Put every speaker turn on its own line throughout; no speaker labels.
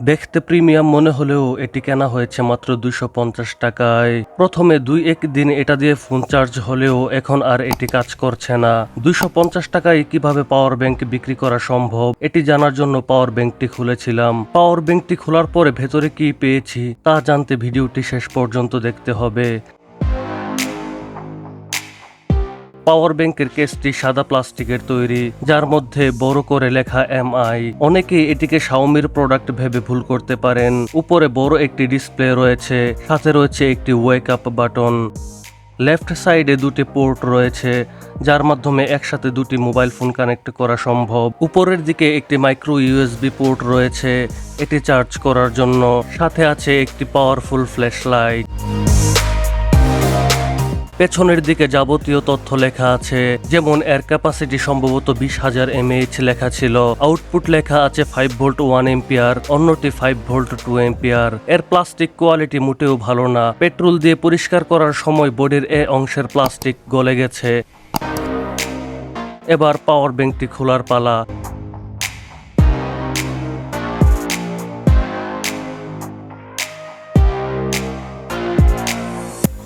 দেখতে প্রিমিয়াম মনে হলেও এটি কেনা হয়েছে মাত্র দুইশো পঞ্চাশ টাকায়। প্রথমে দুই এক দিন এটা দিয়ে ফোন চার্জ হলেও এখন আর এটি কাজ করছে না। দুইশো পঞ্চাশ টাকায় কীভাবে পাওয়ার ব্যাংক বিক্রি করা সম্ভব? এটি জানার জন্য পাওয়ার ব্যাংকটি খুলেছিলাম। পাওয়ার ব্যাংকটি খোলার পরে ভেতরে কি পেয়েছি তা জানতে ভিডিওটি শেষ পর্যন্ত দেখতে হবে। পাওয়ার ব্যাংকের কেসটি সাদা প্লাস্টিকের তৈরি, যার মধ্যে বড় করে লেখা এম আই অনেকে এটিকে শাওমির প্রোডাক্ট ভেবে ভুল করতে পারেন। উপরে বড় একটি ডিসপ্লে রয়েছে, সাথে রয়েছে একটি ওয়েক আপ বাটন লেফট সাইডে দুটি পোর্ট রয়েছে, যার মাধ্যমে একসাথে দুটি মোবাইল ফোন কানেক্ট করা সম্ভব। উপরের দিকে একটি মাইক্রো ইউএসবি পোর্ট রয়েছে, এটি চার্জ করার জন্য। সাথে আছে একটি পাওয়ারফুল ফ্ল্যাশ লাইট পেছনের দিকে যাবতীয় তথ্য লেখা আছে, যেমন এর ক্যাপাসিটি সম্ভবত বিশ হাজার এমএইচ লেখা ছিল আউটপুট লেখা আছে ফাইভ ভোল্ট ওয়ান এম্পিয়ার অন্যটি ফাইভ ভোল্ট টু এম্পিয়ার এর প্লাস্টিক কোয়ালিটি মোটেও ভালো না। পেট্রোল দিয়ে পরিষ্কার করার সময় বডির এ অংশের প্লাস্টিক গলে গেছে। এবার পাওয়ার ব্যাংকটি খোলার পালা।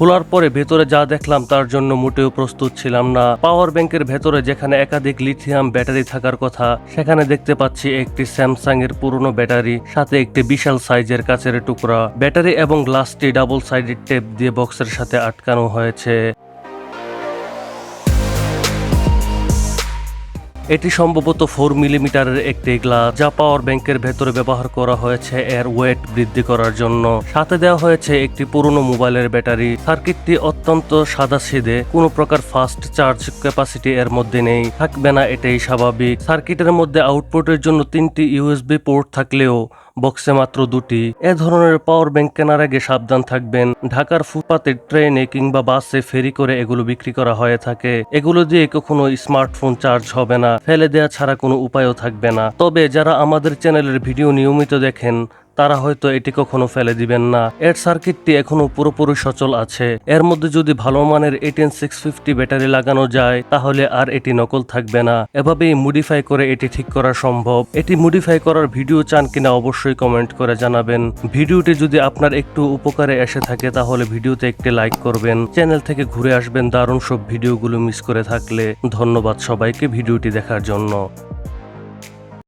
খোলার পরে ভেতরে যা দেখলাম তার জন্য মোটেও প্রস্তুত ছিলাম না। পাওয়ার ব্যাংকের ভেতরে যেখানে একাধিক লিথিয়াম ব্যাটারি থাকার কথা, সেখানে দেখতে পাচ্ছি একটি স্যামসাং এর পুরনো ব্যাটারি, সাথে একটি বিশাল সাইজের কাচের টুকরা। ব্যাটারি এবং গ্লাসটি ডাবল সাইডেড টেপ দিয়ে বক্সের সাথে আটকানো হয়েছে। এটি সম্ভবত ফোর মিলিমিটারের একটি গ্লাস, যা পাওয়ার ব্যাংকের ভেতরে ব্যবহার করা হয়েছে এর ওয়েট বৃদ্ধি করার জন্য। সাথে দেওয়া হয়েছে একটি পুরনো মোবাইলের ব্যাটারি। সার্কিটটি অত্যন্ত সাদা সিদে কোনো প্রকার ফাস্ট চার্জ ক্যাপাসিটি এর মধ্যে নেই। থাকবে না এটাই স্বাভাবিক। সার্কিটের মধ্যে আউটপুটের জন্য তিনটি ইউএসবি পোর্ট থাকলেও বক্সে মাত্র দুটি। এ ধরনের পাওয়ার ব্যাংক কেনার আগে সাবধান থাকবেন। ঢাকার ফুটপাতে ট্রেনে কিংবা বাসে ফেরি করে এগুলো বিক্রি করা হয়ে থাকে। এগুলো দিয়ে কখনো স্মার্টফোন চার্জ হবে না। ফেলে দেওয়া ছাড়া কোনো উপায়ও থাকবে না। তবে যারা আমাদের চ্যানেলের ভিডিও নিয়মিত দেখেন তারা হয়তো এটি কখনো ফেলে দিবেন না। এর সার্কিটটি এখনও পুরোপুরি সচল আছে। এর মধ্যে যদি ভালো মানের এটিএন সিক্স ফিফটি ব্যাটারি লাগানো যায়, তাহলে আর এটি নকল থাকবে না। এভাবেই মডিফাই করে এটি ঠিক করা সম্ভব। এটি মডিফাই করার ভিডিও চান কিনা অবশ্যই কমেন্ট করে জানাবেন। ভিডিওটি যদি আপনার একটু উপকারে এসে থাকে, তাহলে ভিডিওতে একটি লাইক করবেন। চ্যানেল থেকে ঘুরে আসবেন দারুণ সব ভিডিওগুলো মিস করে থাকলে। ধন্যবাদ সবাইকে ভিডিওটি দেখার জন্য।